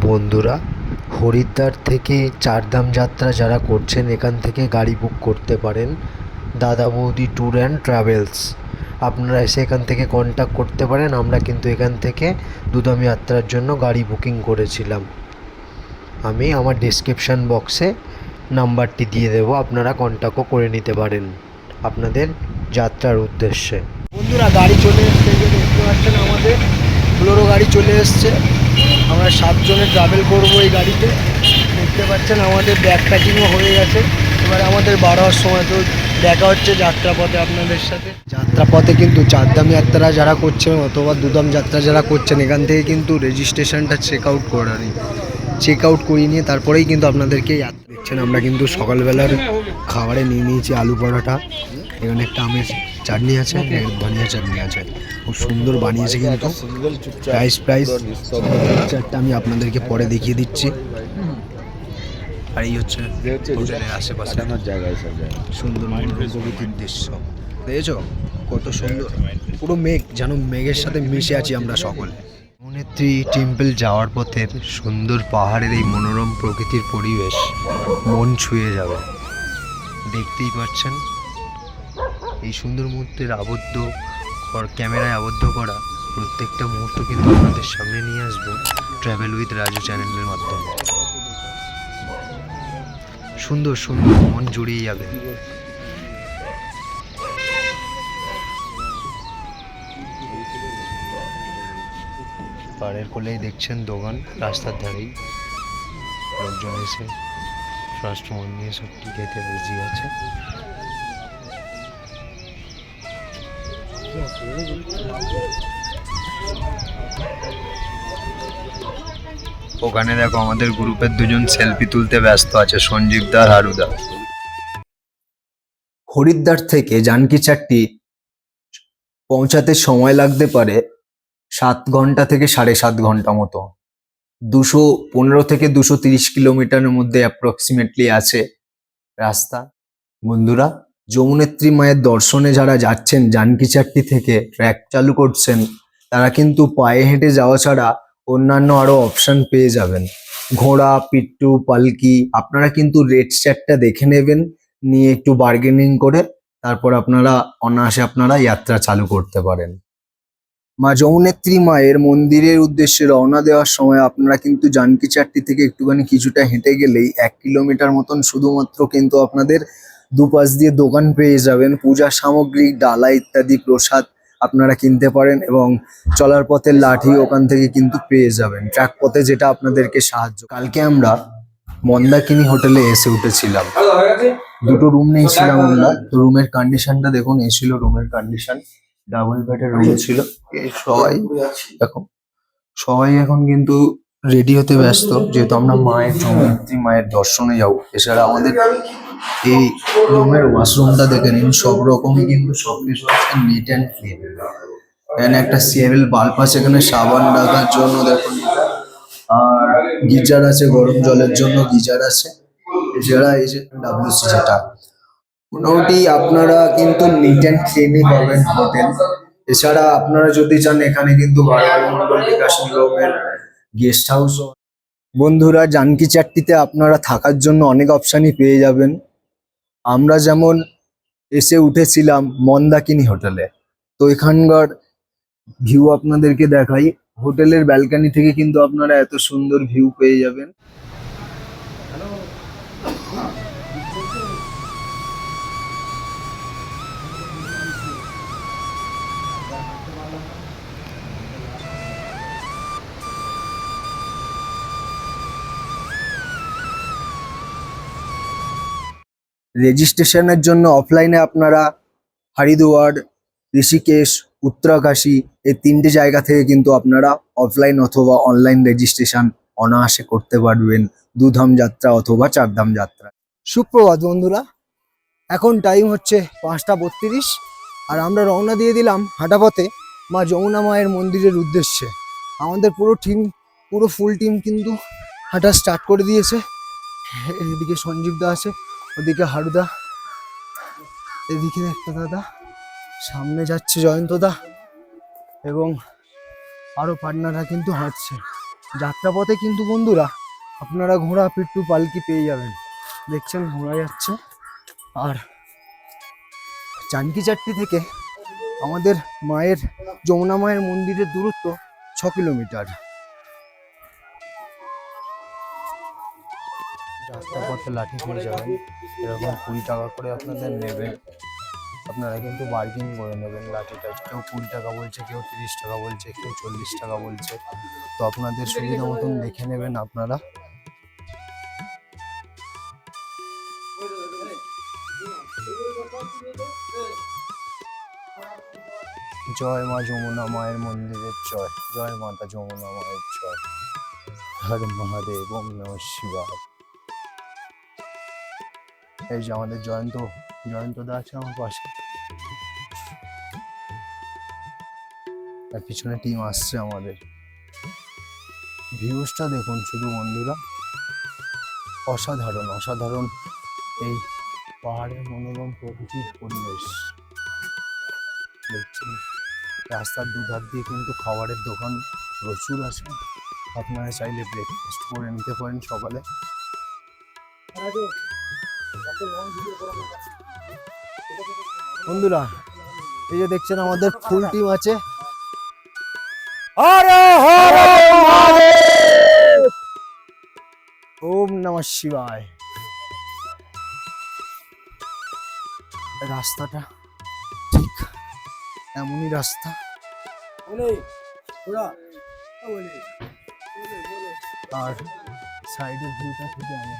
বন্ধুরা, হরিদ্বার থেকে চারধাম যাত্রা যারা করছেন, এখান থেকে গাড়ি বুক করতে পারেন। দাদা বৌদি ট্যুর অ্যান্ড ট্রাভেলস আপনারা এসে এখান থেকে কন্ট্যাক্ট করতে পারেন। আমরা কিন্তু এখান থেকে দুধাম যাত্রার জন্য গাড়ি বুকিং করেছিলাম। আমি আমার ডেসক্রিপশান বক্সে নাম্বারটি দিয়ে দেবো। আপনারা কন্ট্যাক্টও করে নিতে পারেন আপনাদের যাত্রার উদ্দেশ্যে। বন্ধুরা, গাড়ি চলে এসছে। দেখতে পাচ্ছেন আমাদের ফ্লোরো গাড়ি চলে এসছে। আমরা সাতজনে ট্রাভেল করব এই গাড়িতে। দেখতে পাচ্ছেন, আমাদের ব্যাগ প্যাকিংও হয়ে গেছে। এবার আমাদের বারোয়ার সময় তো দেখা হচ্ছে যাত্রাপথে আপনাদের সাথে। যাত্রাপথে কিন্তু চারধাম যাত্রা যারা করছেন অথবা দুধাম যাত্রা যারা করছেন, এখান থেকে কিন্তু রেজিস্ট্রেশনটা চেক আউট করা নেই চেক আউট করিয়ে নিয়ে তারপরেই কিন্তু আপনাদেরকে দেখছেন, আমরা কিন্তু সকালবেলার খাবারে নিয়ে নিয়েছি আলু পরোটা। এখানে একটা আমের চাটনি আছে ধনিয়া চাটনি আছে। খুব সুন্দর বানিয়েছে কিন্তু। প্রাইস প্রাইস চারটা আমি আপনাদেরকে পরে দেখিয়ে দিচ্ছি। আর এই হচ্ছে হোটেলের আশেপাশে। জায়গায় সুন্দর প্রকৃতির দৃশ্য। দেখেছ? কত সুন্দর। পুরো মেঘ যেন মেঘের সাথে মিশে আছি আমরা সকলে। নেত্রী টেম্পল যাওয়ার পথের সুন্দর পাহাড়ের এই মনোরম প্রকৃতির পরিবেশ মন ছুঁয়ে যাবে। দেখতেই পাচ্ছেন। এই সুন্দর মুহূর্তের আবদ্ধ ক্যামেরায় আবদ্ধ করা প্রত্যেকটা মুহূর্ত কিন্তু আপনাদের সামনে নিয়ে আসব ট্রাভেল উইথ রাজু চ্যানেলের মাধ্যমে। সুন্দর সুন্দর, মন জুড়িয়ে যাবে। পাড়ের কোলেই দেখছেন দোকান, রাস্তার ধারেই। লোকজন এসে মন নিয়ে সবটি খেতে রাজি আছে। ওখানে দেখো আমাদের গ্রুপের দুজন সেলফি তুলতে ব্যস্ত আছে, সঞ্জীব দা হারুদা হরিদ্বার থেকে জানকি চারটি পৌঁছাতে সময় লাগতে পারে সাত ঘণ্টা থেকে সাড়ে সাত ঘণ্টা মতো। দুশো পনেরো থেকে দুশো তিরিশ কিলোমিটারের মধ্যে অ্যাপ্রক্সিমেটলি আছে রাস্তা। বন্ধুরা যমুনেত্রী মায়ের দর্শনে যারা যাচ্ছেন চারটি থেকে ট্র্যাক চালু করছেন, তারা কিন্তু পায়ে হেঁটে যাওয়া ছাড়া অন্যান্য আরও অপশন পেয়ে যাবেন। ঘোড়া, পিট্টু, পালকি, আপনারা কিন্তু রেড চারটা দেখে নেবেন, নিয়ে একটু বার্গেনিং করে তারপর আপনারা অনায়াসে আপনারা যাত্রা চালু করতে পারেন। মা যমুনেত্রী মায়ের মন্দিরের উদ্দেশ্যে রওনা দেওয়ার সময় আপনারা কিন্তু জানকি চারটি থেকে একটুখানি কিছুটা হেঁটে গেলেই এক কিলোমিটার মতন শুধুমাত্র কিন্তু আপনাদের দুপাশ দিয়ে দোকান পেয়ে যাবেন পূজার সামগ্রী, ডালা ইত্যাদি প্রসাদ আপনারা কিনতে পারেন এবং চলার পথে লাঠি ওখান থেকে কিন্তু পেয়ে যাবেন। ট্র্যাক পথে যেটা আপনাদেরকে সাহায্য কালকে আমরা মন্দাকিনী হোটেলে এসে উঠেছিলাম। দুটো রুম নিয়েছিলাম আমরা। রুমের কন্ডিশনটা দেখুন এই ছিল রুমের কন্ডিশন ডাবল বেডের রুম ছিল। সবাই এখন সবাই এখন কিন্তু রেডি হতে ব্যস্ত, যেহেতু আমরা মায়ের জমিত্রী মায়ের দর্শনে যাব। এছাড়া আমাদের এই রুমের ওয়াশরুমটা দেখে নিন, সব রকমই কিন্তু সবকিছু আছে নিট অ্যান্ড ক্লিন এখানে একটা সিএমএল বাল্ব আছে এখানে, সাবান রাখার জন্য দেখুন। আর গিজার আছে, গরম জলের জন্য গিজার আছে। এছাড়া এই যে ডাব্লিউসি যেটা মোটামুটি আপনারা কিন্তু নিট অ্যান্ড ক্লিনই পাবেন হোটেল এছাড়া আপনারা যদি চান, এখানে কিন্তু বারবার মন্ডল বিকাশ নিগমের গেস্ট হাউস বন্ধুরা, জানকি চারটিতে আপনারা থাকার জন্য অনেক অপশানই পেয়ে যাবেন। আমরা যেমন এসে উঠেছিলাম মন্দাকিনী হোটেলে, তো এখানকার ভিউ আপনাদেরকে দেখাই। হোটেলের ব্যালকানি থেকে কিন্তু আপনারা এত সুন্দর ভিউ পেয়ে যাবেন। রেজিস্ট্রেশনের জন্য অফলাইনে আপনারা হরিদ্বার ঋষিকেশ, উত্তরাকাশী এই তিনটে জায়গা থেকে কিন্তু আপনারা অফলাইন অথবা অনলাইন রেজিস্ট্রেশন অনায়াসে করতে পারবেন। দুধাম যাত্রা অথবা চারধাম যাত্রা। সুপ্রভাত বন্ধুরা, এখন টাইম হচ্ছে পাঁচটা বত্রিশ আর আমরা রওনা দিয়ে দিলাম হাঁটাপথে মা যমুনা মায়ের মন্দিরের উদ্দেশ্যে। আমাদের পুরো টিম পুরো ফুল টিম কিন্তু হাঁটা স্টার্ট করে দিয়েছে। এদিকে সঞ্জীব দা আছে। ওদিকে হারুদা, এদিকে একটা দাদা, সামনে যাচ্ছে জয়ন্ত দা এবং আরও পার্টনাররা কিন্তু হাঁটছে। যাত্রাপথে কিন্তু বন্ধুরা, আপনারা ঘোড়া, পিট্টু, পালকি পেয়ে যাবেন। দেখছেন, ঘোড়া যাচ্ছে। আর জানকি চাট্টি থেকে আমাদের মায়ের, যমুনা মায়ের মন্দিরের দূরত্ব ছ কিলোমিটার। রাস্তাপথে লাঠি পেয়ে যাবেন। এরকম কুড়ি টাকা করে আপনাদের নেবেন আপনারা কিন্তু বার্গেন করে নেবেন লাঠিটা। কেউ কুড়ি টাকা বলছে, কেউ তিরিশ টাকা বলছে, কেউ চল্লিশ টাকা বলছে। তো আপনাদের সুবিধা মতন দেখে নেবেন আপনারা। জয় মা যমুনা মায়ের মন্দিরের জয়। জয় মাতা যমুনা মায়ের জয়। হর মহাদেব, ওম নম শিবায়। এই যে আমাদের জয়ন্ত জয়ন্ত দা আছে আমার পাশে। আর পিছনে টিম আসছে আমাদের। ভিউজটা দেখুন শুধু বন্ধুরা। অসাধারণ অসাধারণ এই পাহাড়ের মনোরম প্রকৃতির পরিবেশ। দেখছেন? রাস্তার দুধার দিয়ে কিন্তু খাবারের দোকান প্রচুর আছে। আপনারা চাইলে ব্রেকফাস্ট করে নিতে পারেন সকালে। বন্ধুরা এই যে দেখছেন আমাদের ফুল টিম আছে। ওম নমঃ শিবায়। রাস্তাটা ঠিক এমনই রাস্তা। আর সাইডের ভিউটা থেকে আমি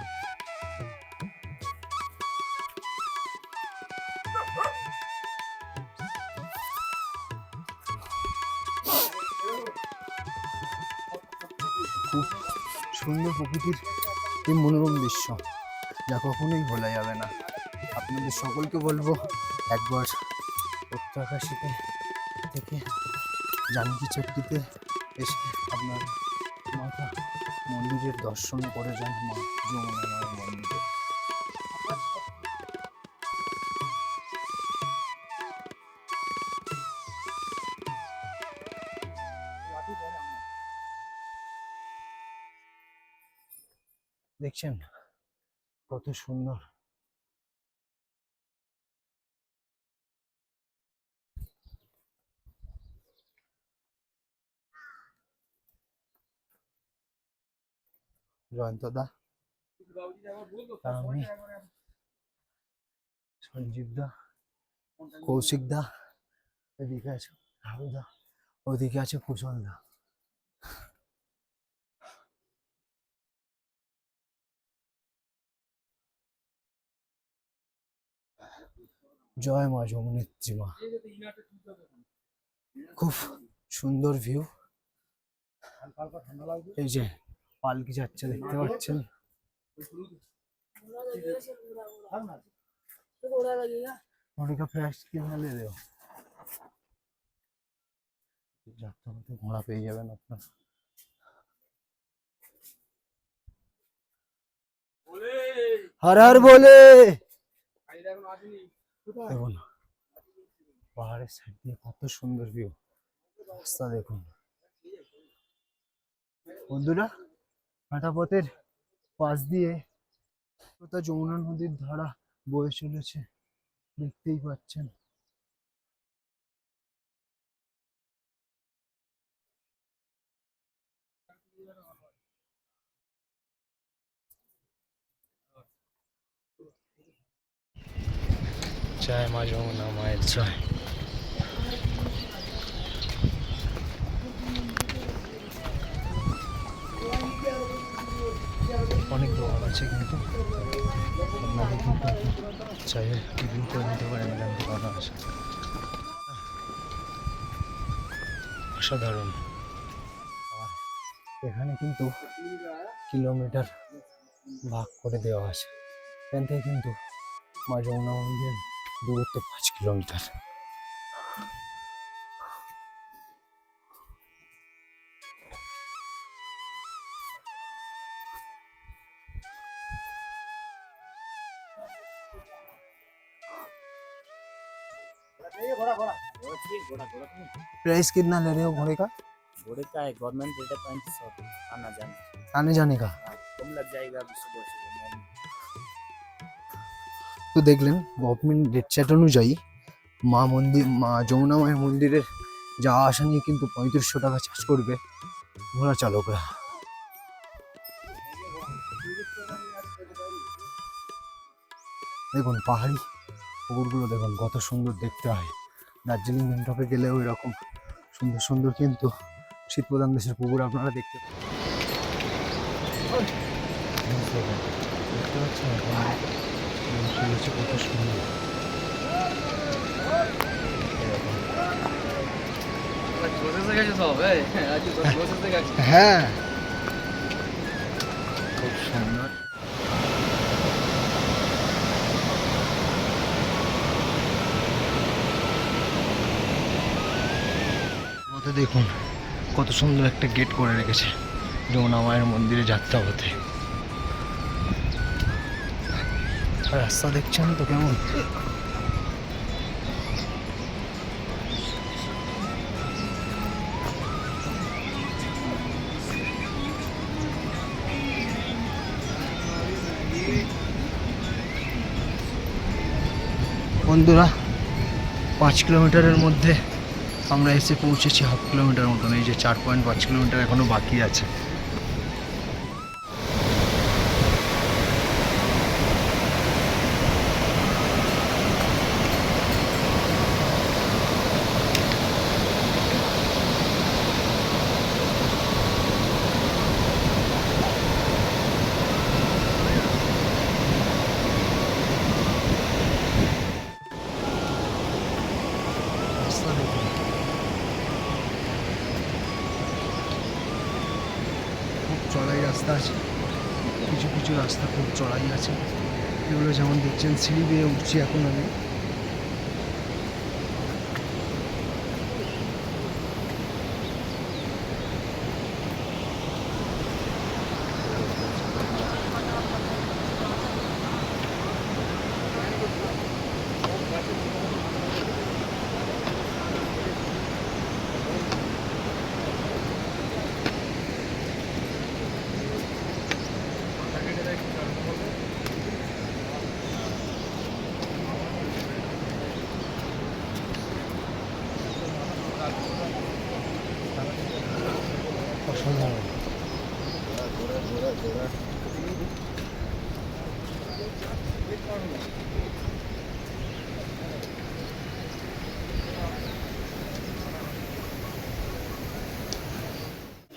সুন্দর প্রকৃতির এই মনোরম দৃশ্য, যা কখনোই ভোলা যাবে না। আপনাদের সকলকে বলব, একবার উত্তরাকাশিতে থেকে জানকি চট্টিতে এসে আপনার মাতা মন্দিরের দর্শন করে যান মা যমুনা মন্দিরে। কত সুন্দর। জয়ন্ত দা। সঞ্জীব দা। কৌশিক দা। এদিকে আছে রাহুল দা। ওদিকে আছে কুশল জয় মা যমুনেত্রী মা। খুব সুন্দর ভিউ এই যে পালকি যাচ্ছে, দেখতে পাচ্ছেন? মনিকা ফ্রেশ ঘোড়া পেয়ে যাবেন আপনার। হর হর বলে। দেখুন, পাহাড়ের সাইড দিয়ে কত সুন্দর ভিউ রাস্তা দেখুন। বন্ধুরা হাঁটাপথের পাশ দিয়ে কোথাও যমুনা নদীর ধারা বয়ে চলেছে। দেখতেই পাচ্ছেন। জয় মা যমুনা মায়ের জয় অনেক দোকান আছে কিন্তু আপনারা কিন্তু চাইলে টিফিন করে নিতে পারেন এখান দোকান আছে অসাধারণ এখানে কিন্তু কিলোমিটার ভাগ করে দেওয়া আছে। এখান থেকে কিন্তু মা যমুনা दूर तो पाँच किलोमीटर प्राइस कितना ले रहे हो घोड़े का घोड़े का है गवर्नमेंट रेट है पैंतीस सौ आना जाने आने जाने का कम लग जाएगा सुबह सुबह তো দেখলেন গভর্নমেন্ট রেট চ্যাট অনুযায়ী মা মন্দির, মা যমুনা মায়ের মন্দিরের যাওয়া আসা নিয়ে কিন্তু পঁয়ত্রিশশো টাকা চার্জ করবে ঘোড়া চালকরা দেখুন পাহাড়ি পুকুরগুলো দেখুন কত সুন্দর দেখতে হয় দার্জিলিং, গ্যাংটকে গেলেও এরকম সুন্দর সুন্দর কিন্তু শীত প্রধান দেশের পুকুর আপনারা। দেখতে পাচ্ছেন সুন্দর হ্যাঁ দেখুন কত সুন্দর। একটা গেট করে রেখেছে। যমুনা মায়ের মন্দিরে যাত্রা পথে রাস্তা দেখছেন তো কেমন? বন্ধুরা, পাঁচ কিলোমিটারের মধ্যে আমরা এসে পৌঁছেছি, হাফ কিলোমিটার মতন, এই যে চার পয়েন্ট পাঁচ কিলোমিটার এখনও বাকি আছে রাস্তা দেখুন খুব চড়াই রাস্তা আছে কিছু কিছু রাস্তা খুব আছে। এগুলো যেমন দেখছেন সিঁড়ি বেয়ে উঠছি এখন আমি।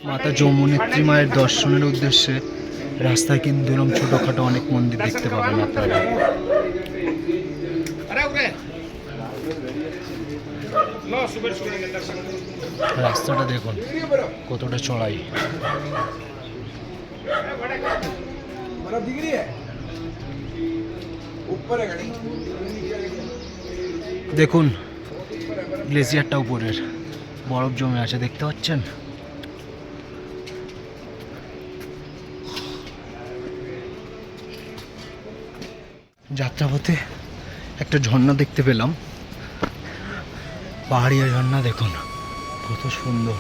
মাতা যমুনেত্রী মায়ের দর্শনের উদ্দেশ্যে রাস্তায় কিন্তু এরকম ছোটোখাটো অনেক মন্দির দেখতে পাবেন আপনারা। রাস্তাটা দেখুন, কতটা চড়াই। দেখুন গ্লেসিয়ারটা উপরের, বরফ জমে আছে, দেখতে পাচ্ছেন? যাত্রাপথে একটা ঝর্ণা দেখতে পেলাম। পাহাড়িয়া ঝর্ণা, দেখুন। কত সুন্দর।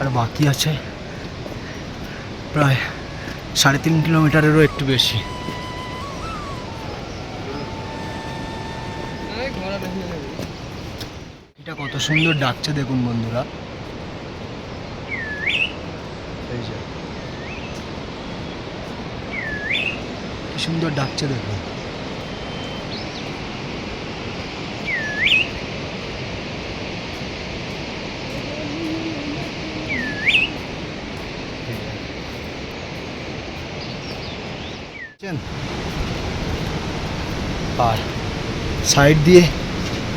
আর বাকি আছে প্রায় সাড়ে তিন কিলোমিটারেরও একটু বেশি। সুন্দর ডাকছে দেখুন বন্ধুরা। এই যে। কি সুন্দর ডাকছে দেখুন? আর সাইড দিয়ে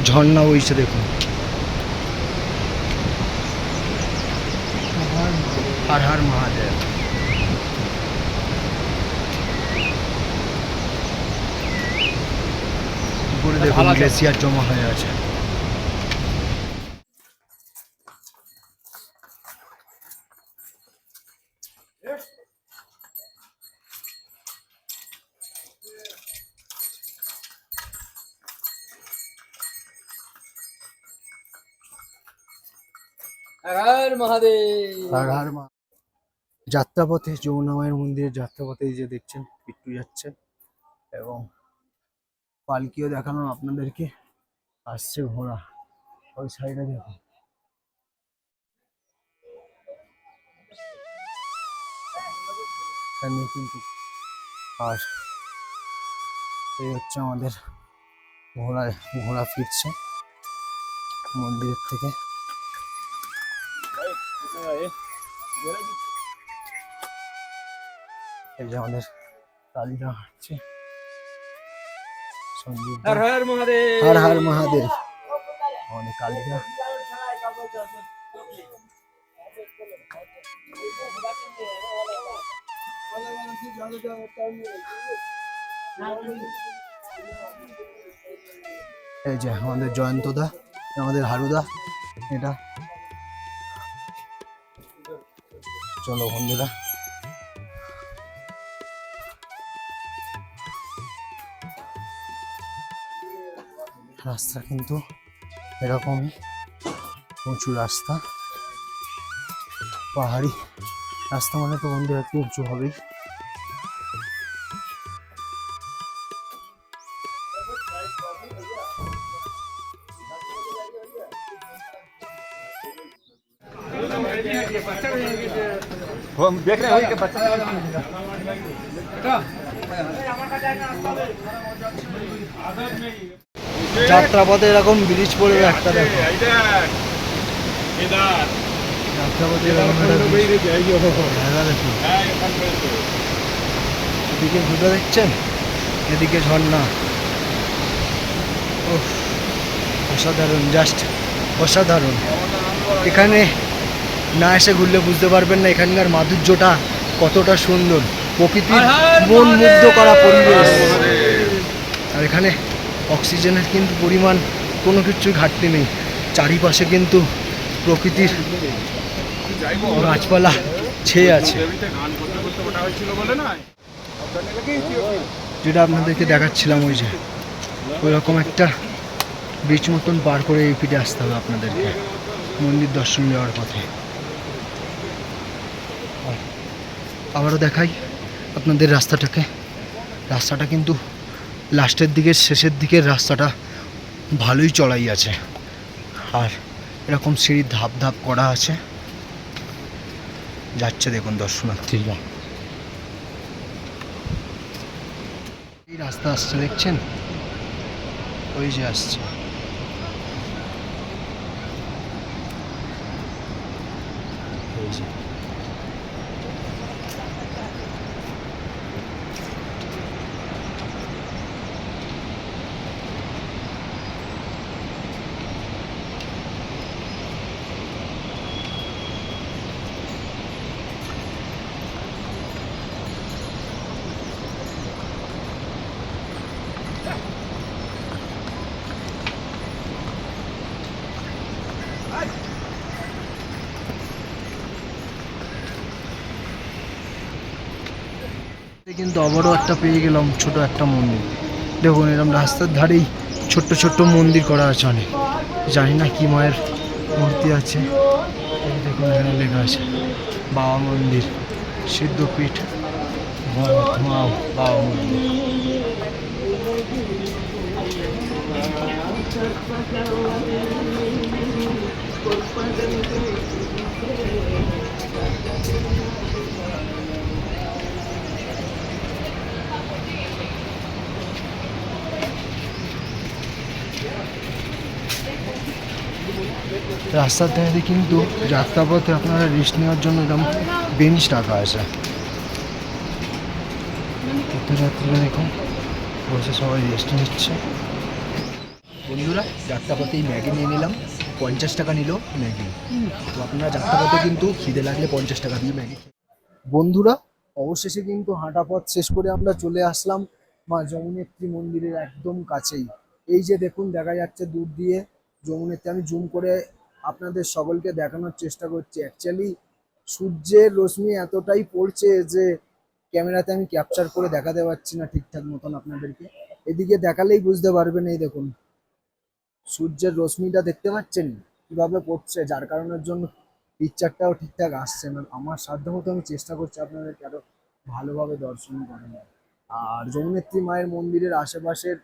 ঝর্ণা বইছে দেখুন। এরকম জমা হয়ে আছে। যাত্রাপথে যমুনামায়ের মন্দিরের যাত্রাপথে যে দেখছেন পিট্টু যাচ্ছে এবং পালকিও দেখালাম আপনাদেরকে। আসছে ঘোড়া। ওই সাইডে এখানে কিন্তু আর এই হচ্ছে আমাদের ঘোড়া ঘোড়া ফিরছে মন্দিরের থেকে। এই যে আমাদের কালীরা হাঁটছে। হর মহাদেব। হর হর মহাদেব। আমাদের কালীরা এই যে আমাদের জয়ন্তদা আমাদের হারুদা এটা। চলো বন্ধুরা। রাস্তা কিন্তু এরকমই উঁচু রাস্তা। পাহাড়ি রাস্তা মানে তো বন্ধুরা একটু উঁচু হবেই। যাত্রাপথে এরকম ব্রিজ পড়বে একটা দেখো। এরকম এদিকে দুটো দেখছেন? এদিকে ঝর্ণা। উফ, অসাধারণ জাস্ট অসাধারণ। এখানে না এসে ঘুরলে বুঝতে পারবেন না এখানকার মাধুর্যটা কতটা সুন্দর। প্রকৃতির মন মুগ্ধ করা পরিবেশ। আর এখানে অক্সিজেনের কিন্তু পরিমাণ কোনো কিছুর ঘাটতি নেই। চারিপাশে কিন্তু প্রকৃতির গাছপালা ছেয়ে আছে। যেটা আপনাদেরকে দেখাচ্ছিলাম ওই যে ওই রকম একটা ব্রিজ মতন পার করে এই পিঠে আসতে হবে আপনাদেরকে। মন্দির দর্শন যাওয়ার পথে। আবারও দেখাই আপনাদের রাস্তাটাকে। রাস্তাটা কিন্তু লাস্টের দিকের শেষের দিকের রাস্তাটা ভালোই চড়াই আছে। আর এরকম সিঁড়ি ধাপ ধাপ করা আছে। যাচ্ছে দেখুন দর্শনার্থীরা এই রাস্তা আসছে দেখছেন? ওই যে আসছে। কিন্তু আবারও একটা পেয়ে গেলাম ছোট একটা মন্দির। দেখুন এরকম রাস্তার ধারেই ছোট্ট ছোট্ট মন্দির করা আছে অনেক। জানি না কি মায়ের মূর্তি আছে। দেখুন, এখানে লেখা আছে, বাবা মন্দির সিদ্ধপীঠ বাবা মন্দির। রাস্তার ধারে কিন্তু যাত্রাপথে আপনারা রেস্ট নেওয়ার জন্য এরকম বেঞ্চ রাখা আছে। তীর্থযাত্রীরা দেখুন, বসে সবাই রেস্ট নিচ্ছে। বন্ধুরা, যাত্রাপথে এই ম্যাগি নিয়ে নিলাম, পঞ্চাশ টাকা নিল ম্যাগি তো আপনারা যাত্রাপথে কিন্তু খিদে লাগলে পঞ্চাশ টাকা দিয়ে ম্যাগি বন্ধুরা, অবশেষে কিন্তু হাঁটা পথ শেষ করে আমরা চলে আসলাম মা যমুনেত্রী মন্দিরের একদম কাছেই। এই যে দেখুন, দেখা যাচ্ছে দূর দিয়ে যমুনেত্রী, আমি জুম করে আপনাদের সকলকে দেখানোর চেষ্টা করছি। অ্যাকচুয়ালি সূর্যের রশ্মি এতটাই পড়ছে যে ক্যামেরাতে আমি ক্যাপচার করে দেখাতে পারছি না ঠিকঠাক মতন আপনাদেরকে। এদিকে দেখালেই বুঝতে পারবেন, এই দেখুন। সূর্যের রশ্মিটা দেখতে পাচ্ছেন? কীভাবে পড়ছে? যার কারণের জন্য পিকচারটাও ঠিকঠাক আসছে না। আমার সাধ্য মতো আমি চেষ্টা করছি আপনাদেরকে আরও ভালোভাবে দর্শন করেন আর যমুনেত্রী মায়ের মন্দিরের আশেপাশের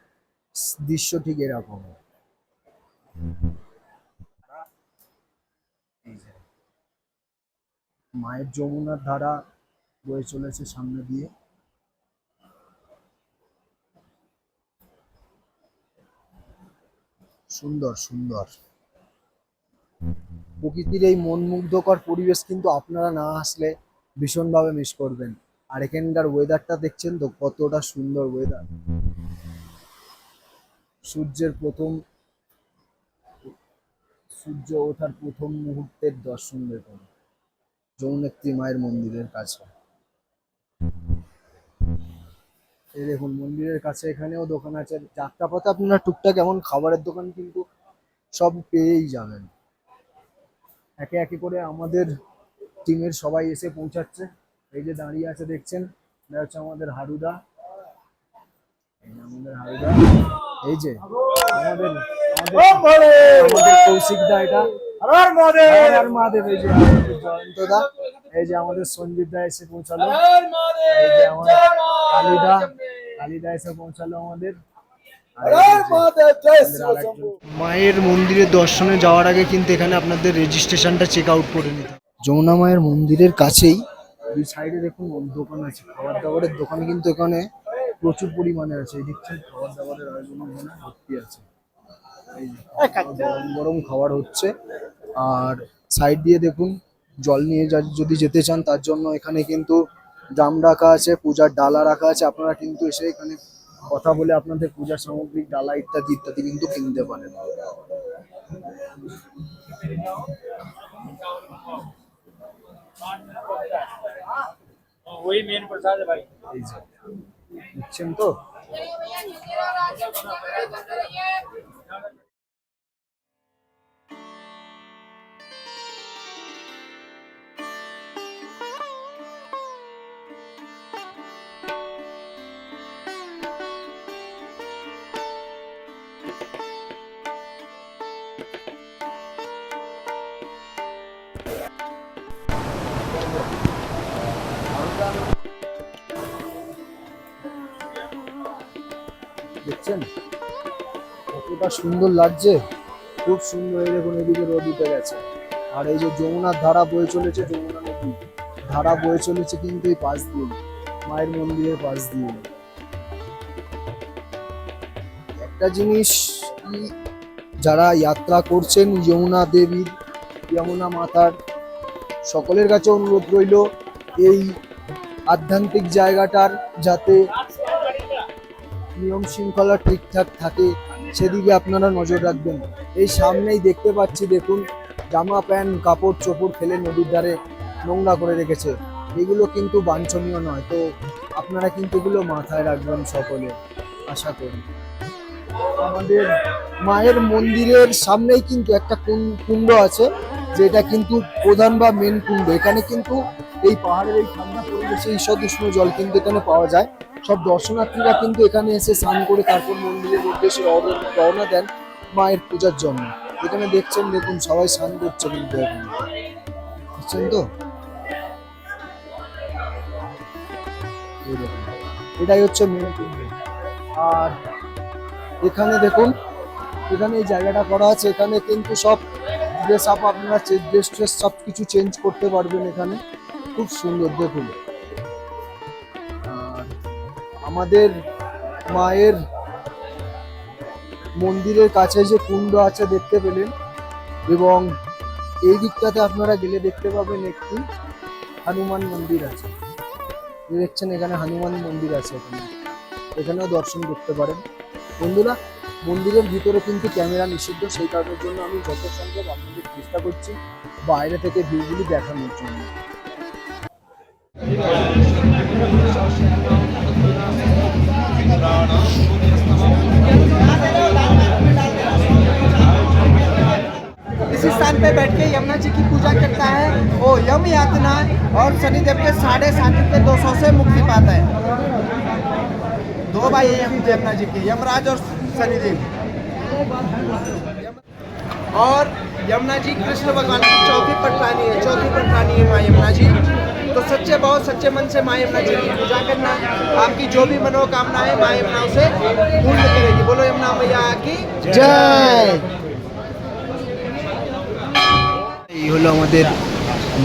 দৃশ্য ঠিক এরকম এই যে, মায়ের যমুনার ধারা বয়ে চলেছে সামনে দিয়ে। সুন্দর সুন্দর। প্রকৃতির এই মনমুগ্ধকর পরিবেশ কিন্তু আপনারা না আসলে ভীষণভাবে মিস করবেন। আর এখানকার ওয়েদারটা দেখছেন তো, কতটা সুন্দর ওয়েদার সূর্যের প্রথম, সূর্য ওঠার প্রথম মুহূর্তের দর্শন দেখুন। যৌনেত্রী মায়ের মন্দিরের কাছে। এই দেখুন মন্দিরের কাছে এখানেও দোকান আছে। যাত্রাপথে আপনারা টুকটাক এমন খাবারের দোকান কিন্তু সব পেয়েই যাবেন। একে একে করে আমাদের টিমের সবাই এসে পৌঁছাচ্ছে। এই যে দাঁড়িয়ে আছে দেখছেন? এটা হচ্ছে আমাদের হারুদা। আমাদের হারুদা। এই যে আমাদের আমাদের আমাদের কৌশিক দা এটা। মহাদেব। এই যে আমাদের জয়ন্ত দা এই যে আমাদের সঞ্জীব দা এসে পৌঁছালো। এই যে আমাদের কালিদা কালিদা এসে পৌঁছালো আমাদের। মায়ের মন্দিরে দর্শনে যাওয়ার আগে কিন্তু এখানে আপনাদের রেজিস্ট্রেশনটা চেক আউট করে নিতে। যমুনা মায়ের মন্দিরের কাছেই দুই সাইডে দেখুন দোকান আছে। খাবার দাবারের দোকান কিন্তু এখানে প্রচুর পরিমাণে আছে। এই দেখছেন খাবার দাবারের আয়োজন ভর্তি আছে। গরম গরম খাবার হচ্ছে। আর সাইড দিয়ে দেখুন জল নিয়ে যদি যেতে চান তার জন্য এখানে কিন্তু ড্রাম রাখা আছে পূজার ডালা রাখা আছে। আপনারা কিন্তু এসে এখানে কথা বলে আপনাদের পূজার সামগ্রী ডালা ইত্যাদি ইত্যাদি কিন্তু কিনতে পারেন। বুঝছেন তো? দেখছেন? কতটা সুন্দর লাগছে। খুব সুন্দর এই এদিকে গেছে। আর এই যে যমুনার ধারা বয়ে চলেছে, যমুনা নদী। ধারা বয়ে চলেছে কিন্তু এই পাশ দিয়ে। মায়ের মন্দিরের পাশ দিয়ে। একটা জিনিস কি, যারা যাত্রা করছেন যমুনা দেবীর, যমুনা মাতার, সকলের কাছে অনুরোধ রইল, এই আধ্যাত্মিক জায়গাটার যাতে নিয়ম শৃঙ্খলা ঠিকঠাক থাকে, সেদিকে আপনারা নজর রাখবেন। এই সামনেই দেখতে পাচ্ছি, দেখুন, জামা প্যান্ট, কাপড়, চোপড় ফেলে নদীর ধারে নোংরা করে রেখেছে। এগুলো কিন্তু বাঞ্ছনীয় নয়, তো আপনারা কিন্তু এগুলো মাথায় রাখবেন সকলে, আশা করি। আমাদের মায়ের মন্দিরের সামনেই কিন্তু একটা কুণ্ড আছে। যেটা কিন্তু প্রধান বা মেন কুণ্ড এখানে কিন্তু এই পাহাড়ের এই ঠান্ডা পরিবেশে ঈষৎ উষ্ণ জল কিন্তু এখানে পাওয়া যায়। সব দর্শনার্থীরা কিন্তু এখানে এসে স্নান করে তারপর মন্দিরের উদ্দেশ্যে রওনা- দেন মায়ের পূজার জন্য। এখানে দেখছেন, দেখুন, সবাই স্নান করছে কিন্তু এখানে। দেখছেন তো? এটাই হচ্ছে মেন কুণ্ড আর এখানে দেখুন, এখানে এই জায়গাটা করা আছে। এখানে কিন্তু সব ড্রেস আপ আপনারা ড্রেস ট্রেস সব কিছু চেঞ্জ করতে পারবেন এখানে। খুব সুন্দর, দেখুন। আর আমাদের মায়ের মন্দিরের কাছে যে কুণ্ড আছে দেখতে পেলেন, এবং এই দিকটাতে আপনারা গেলে দেখতে পাবেন একটি হনুমান মন্দির আছে। দেখছেন এখানে হনুমান মন্দির আছে এখানে। এখানেও দর্শন করতে পারেন। বন্ধুরা, মন্দিরের ভিতরে কিন্তু ক্যামেরা নিষিদ্ধ, সেই কারণের জন্য আমি যত সম্ভব চেষ্টা করছি বাইরে থেকে ভিউগুলি দেখানোর জন্য इसी स्थान पे बैठ के यमुना जी की पूजा करता है वो यम यातना और शनिदेव के साढ़े सात के दो सौ से मुक्ति पाता है दो भाई हैं यम- यमुना जी के यमराज और शनिदेव और यमुना जी कृष्ण भगवान की चौथी पटरानी है चौथी पटरानी है माँ यमुना जी तो सच्चे भाव सच्चे मन से माँ यमुना जी की पूजा करना आपकी जो भी मनोकामना है माँ यमुना उसे पूर्ण करेगी बोलो यमुना मैया की জয় এই হলো আমাদের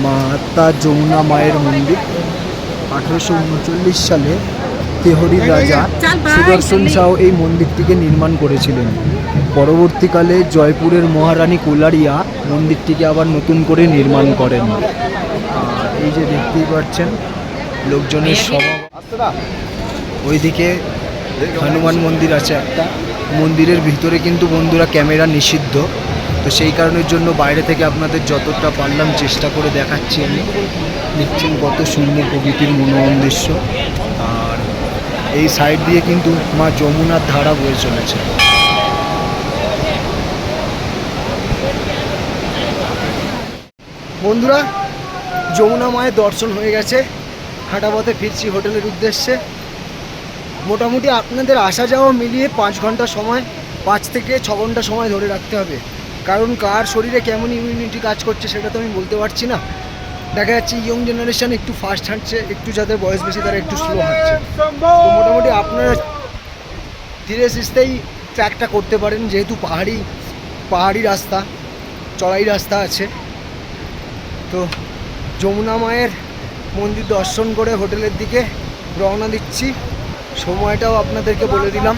মাতা যমুনা মায়ের মন্দির আঠারোশো উনচল্লিশ সালে তেহরির রাজা সুদর্শন শাহ এই মন্দিরটিকে নির্মাণ করেছিলেন পরবর্তীকালে জয়পুরের মহারানী কোলারিয়া মন্দিরটিকে আবার নতুন করে নির্মাণ করেন। এই যে দেখতেই পাচ্ছেন, লোকজনের সভা ওইদিকে হনুমান মন্দির আছে একটা। মন্দিরের ভিতরে কিন্তু বন্ধুরা ক্যামেরা নিষিদ্ধ। তো সেই কারণের জন্য বাইরে থেকে আপনাদের যতটা পারলাম চেষ্টা করে দেখাচ্ছি আমি। দেখছেন কত সুন্দর প্রকৃতির মনোরম দৃশ্য। আর এই সাইড দিয়ে কিন্তু মা যমুনার ধারা বয়ে চলেছে। বন্ধুরা, যমুনা মায়ের দর্শন হয়ে গেছে। হাঁটা পথে ফিরছি হোটেলের উদ্দেশ্যে। মোটামুটি আপনাদের আসা যাওয়া মিলিয়ে পাঁচ ঘণ্টা সময়, পাঁচ থেকে ছ ঘণ্টা সময় ধরে রাখতে হবে। কারণ কার শরীরে কেমন ইমিউনিটি কাজ করছে সেটা তো আমি বলতে পারছি না। দেখা যাচ্ছে ইয়ং জেনারেশান একটু ফাস্ট হাঁটছে, একটু যাদের বয়স বেশি তারা একটু স্লো হাঁটছে। মোটামুটি আপনারা ধীরে সুস্থেই ট্র্যাকটা করতে পারেন, যেহেতু পাহাড়ি পাহাড়ি রাস্তা, চড়াই রাস্তা আছে। তো যমুনা মায়ের মন্দির দর্শন করে হোটেলের দিকে রওনা দিচ্ছি। সময়টাও আপনাদেরকে বলে দিলাম।